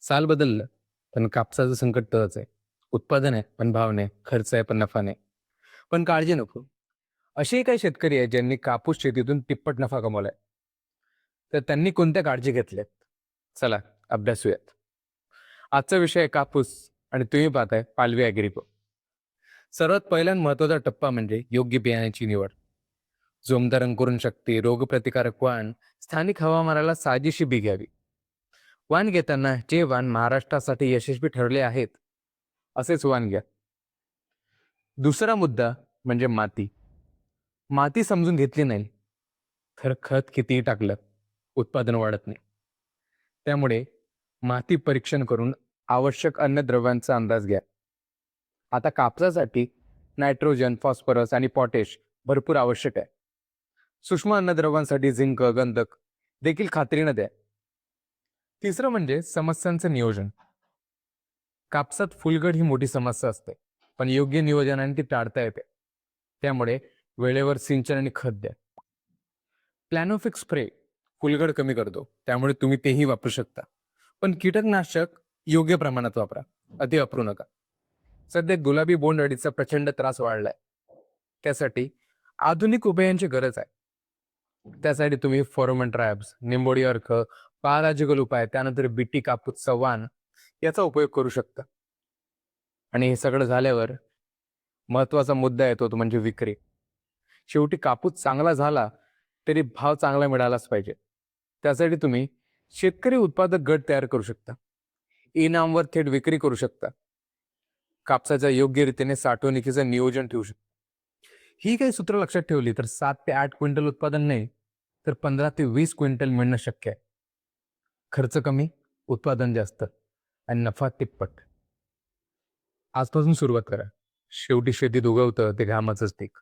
साल बदललं पण कापसाचं संकट तळच आहे. उत्पादन आहे पण भाव नाही खर्च आहे पण नफा नाही. पण काळजी नको. असेही काही शेतकरी आहेत ज्यांनी कापूस शेतीतून तिप्पट नफा कमवलाय. तर त्यांनी कोणत्या काळजी घेतल्यात? चला अभ्यासूयात. आजचा विषय आहे कापूस आणि तुम्ही पाहताय पालवी ॲग्रिको. सर्वात पहिला महत्त्वाचा टप्पा म्हणजे योग्य बियाण्याची निवड. जोमदार अंकुरण शक्ती रोगप्रतिकारक वाण स्थानिक हवामानाला साजेशी बी घ्यावी. वाण घेताना जे वाण महाराष्ट्रासाठी यशस्वी ठरले आहेत असेच वाण घ्या. दुसरा मुद्दा म्हणजे माती. माती समजून घेतली नाही तर खत कितीही टाकलं उत्पादन वाढत नाही. त्यामुळे माती परीक्षण करून आवश्यक अन्नद्रव्यांचा अंदाज घ्या. आता कापसासाठी नायट्रोजन फॉस्फरस आणि पॉटॅश भरपूर आवश्यक आहे. सूक्ष्म अन्नद्रव्यांसाठी झिंक गंधक देखील खात्रीनं द्या. तिसरं म्हणजे समस्यांचं नियोजन. कापसात फुलगड ही मोठी समस्या असते पण योग्य नियोजनाने ती टाळता येते. त्यामुळे वेळेवर सिंचन आणि खत द्या. प्लॅनोफिक स्प्रे फुलगड कमी करतो त्यामुळे तुम्ही तेही वापरू शकता. पण कीटकनाशक योग्य प्रमाणात वापरा अति वापरू नका. सध्या गुलाबी बोंड अळीचा प्रचंड त्रास वाढलाय. त्यासाठी आधुनिक उपायांची गरज आहे. त्यासाठी तुम्ही फॉरोमन ट्रॅब्स निंबोडी अर्क बायोलॉजिकल उपाय त्यानंतर बिटी कापूस चव्हाण याचा उपयोग करू शकता. आणि हे सगळं झाल्यावर महत्त्वाचा मुद्दा येतो तो म्हणजे विक्री. शेवटी कापूस चांगला झाला तरी भाव चांगला मिळालाच पाहिजे. त्यासाठी तुम्ही शेतकरी उत्पादक गट तयार करू शकता. इनामवर थेट विक्री करू शकता. कापसाच्या योग्य रीतीने साठवणुकीचं नियोजन ठेवू शकता. ही काही सूत्र लक्षात ठेवली तर सात ते आठ क्विंटल उत्पादन नाही तर पंधरा ते वीस क्विंटल मिळणं शक्य आहे. खर्च कमी उत्पादन जास्त आणि नफा तिप्पट. आजपासून सुरुवात करा. शेवटी शेतीत उगवतं ते घामाचंच पीक.